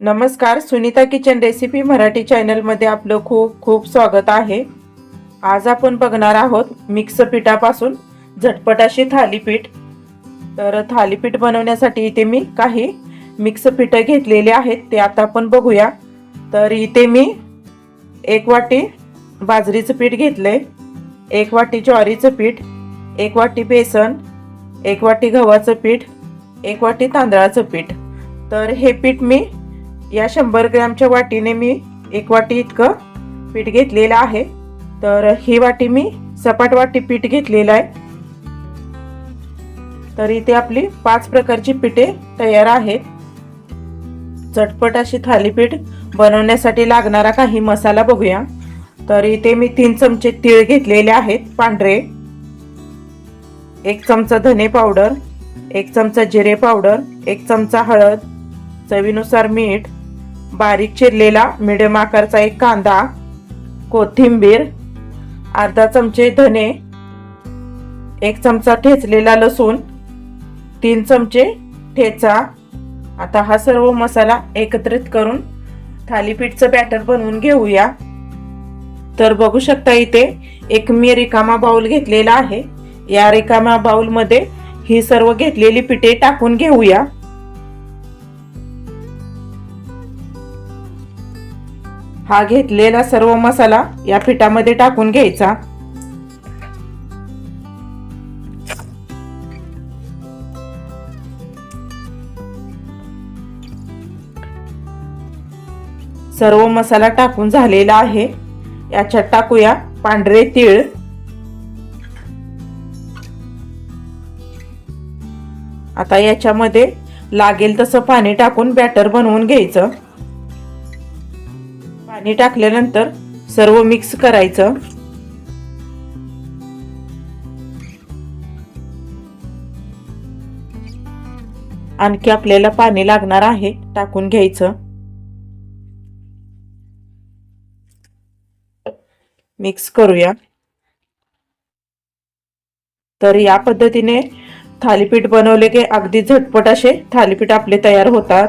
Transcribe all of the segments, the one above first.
नमस्कार Sunita kitchen recipe Marathi चॅनलमध्ये आपलं खूप खूप स्वागत आहे. आज आपण बघणार आहोत मिक्स पिठापासून झटपट अशी थालीपीठ तर थालीपीठ बनवण्यासाठी इथे मी काही मिक्स पिठं घेतलेले आहेत ते आता आपण बघूया. तर इथे मी एक वाटी बाजरीचं पीठ घेतलंय एक वाटी ज्वारीचं पीठ एक वाटी बेसन एक वाटी गव्हाचं पीठ एक वाटी तांदळाचं पीठ. तर हे पीठ मी या शंभर ग्रॅमच्या वाटीने मी एक वाटी इतकं पीठ घेतलेलं आहे. तर ही वाटी मी सपाट वाटी पीठ घेतलेलं आहे. तर इथे आपली पाच प्रकारची पिठे तयार आहेत. चटपट अशी थालीपीठ बनवण्यासाठी लागणारा काही मसाला बघूया. तर इथे मी तीन चमचे तीळ घेतलेले आहेत पांढरे. एक चमचा धने पावडर एक चमचा जिरे पावडर एक चमचा हळद चवीनुसार मीठ बारीक चिरलेला मिडियम आकारचा एक कांदा कोथिंबीर अर्धा चमचे धने एक चमचा ठेचलेला लसूण तीन चमचे ठेचा. आता हा सर्व मसाला एकत्रित करून थालीपीठचं बॅटर बनवून घेऊया. तर बघू शकता इथे एक मी रिकामा बाउल घेतलेला आहे. या रिकामा बाउलमध्ये ही सर्व घेतलेली पिठे टाकून घेऊया. हा घेतलेला सर्व मसाला या पिठामध्ये टाकून घ्यायचा. सर्व मसाला टाकून झालेला आहे. याच्यात टाकूया पांढरे तीळ. आता याच्यामध्ये लागेल तसं पाणी टाकून बॅटर बनवून घ्यायचं. पाणी टाकल्यानंतर सर्व मिक्स करायचं. आणखी आपल्याला पाणी लागणार आहे टाकून घ्यायचं. मिक्स करूया. तर या पद्धतीने थालीपीठ बनवले की अगदी झटपट असे थालीपीठ आपले तयार होतात.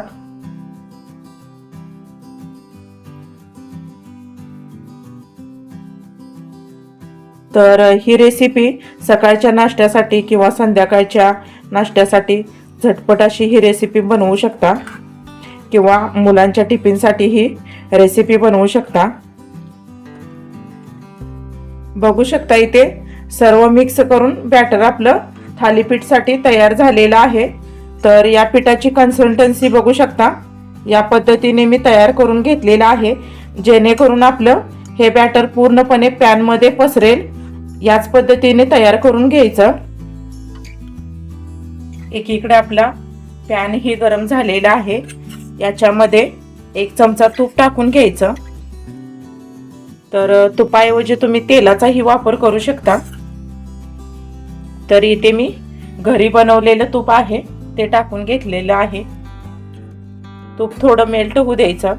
तर ही रेसिपी सकाळच्या नाश्त्यासाठी किंवा संध्याकाळच्या नाश्त्यासाठी झटपट अशी ही रेसिपी बनवू शकता. किंवा मुलांच्या टिफिनसाठी ही रेसिपी बनवू शकता. बघू शकता इथे. सर्व मिक्स करून बॅटर आपलं थालीपीठसाठी तयार झालेलं आहे. तर या पिठाची कन्सिस्टन्सी बघू शकता. या पद्धतीने मी तयार करून घेतलेलं आहे. जेणेकरून आपलं हे बॅटर पूर्णपणे पॅनमध्ये पसरेल. याच पद्धतीने तयार करून घ्यायचं. एकीकडे आपला पॅन ही गरम झालेला आहे. याच्यामध्ये एक चमचा तूप टाकून घ्यायचं. तर तुपाऐवजी तुम्ही तेलाचाही वापर करू शकता. तर इथे मी घरी बनवलेलं तूप आहे ते टाकून घेतलेलं आहे. तूप थोडं मेल्ट होऊ द्यायचं.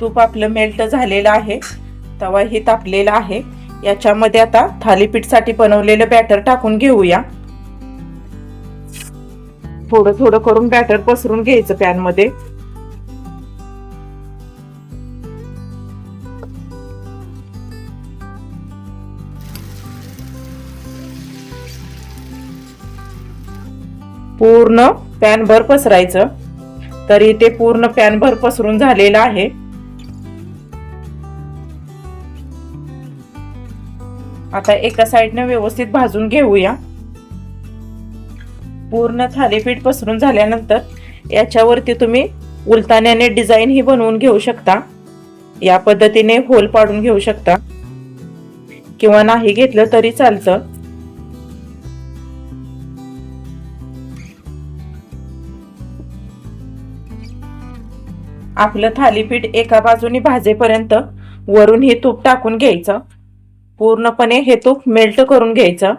तूप आपलं मेल्ट झालेलं आहे तवाही तापलेला आहे. याच्यामध्ये आता थालीपीठसाठी बनवलेलं बॅटर टाकून घेऊया. थोडं थोडं करून बॅटर पसरून घ्यायचं पॅनमध्ये. पूर्ण पॅनभर पसरायचं. तर इथे पूर्ण पॅनभर पसरून झालेलं आहे. आता एका साईडने व्यवस्थित भाजून घेऊया. पूर्ण थालीपीठ पसरून झाल्यानंतर याच्यावरती तुम्ही उलताण्याने डिझाईन ही बनवून घेऊ शकता. या पद्धतीने होल पाडून घेऊ शकता. किंवा नाही घेतलं तरी चालतं. आपलं थालीपीठ एका बाजूने भाजेपर्यंत वरून हे तूप टाकून घ्यायचं. पूर्णपणे हे तूप मेल्ट करून घ्यायचं.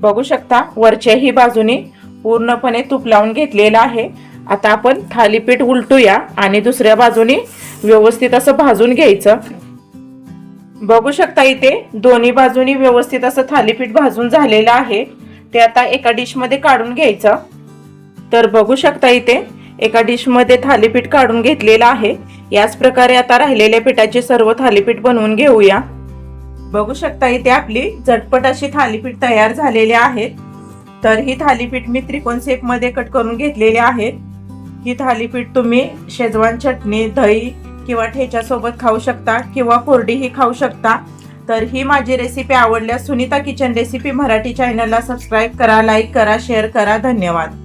बघू शकता वरच्याही बाजूने पूर्णपणे तूप लावून घेतलेलं आहे. आता आपण थालीपीठ उलटूया आणि दुसऱ्या बाजूने व्यवस्थित असं भाजून घ्यायचं. बघू शकता इथे दोन्ही बाजूनी व्यवस्थित असं थालीपीठ भाजून झालेलं आहे. ते आता एका डिशमध्ये काढून घ्यायचं. तर बघू शकता इथे एका डिशमध्ये थालीपीठ काढून घेतलेलं आहे. याच प्रकारे आता राहिलेल्या पिठाचे सर्व थालीपीठ बनवून घेऊया. बघू शकता इथे आपली झटपट अशी थालीपीठ तयार झालेली आहेत तर ही थालीपीठ मी त्रिकोणमध्ये कट करून घेतलेली आहेत ही थालीपीठ तुम्ही शेजवान चटणी दही किंवा ठेच्यासोबत खाऊ शकता किंवा कोरडीही खाऊ शकता. तर ही माझी रेसिपी आवडल्यास सुनीता किचन रेसिपी मराठी चॅनलला सबस्क्राईब करा लाईक करा शेअर करा. धन्यवाद.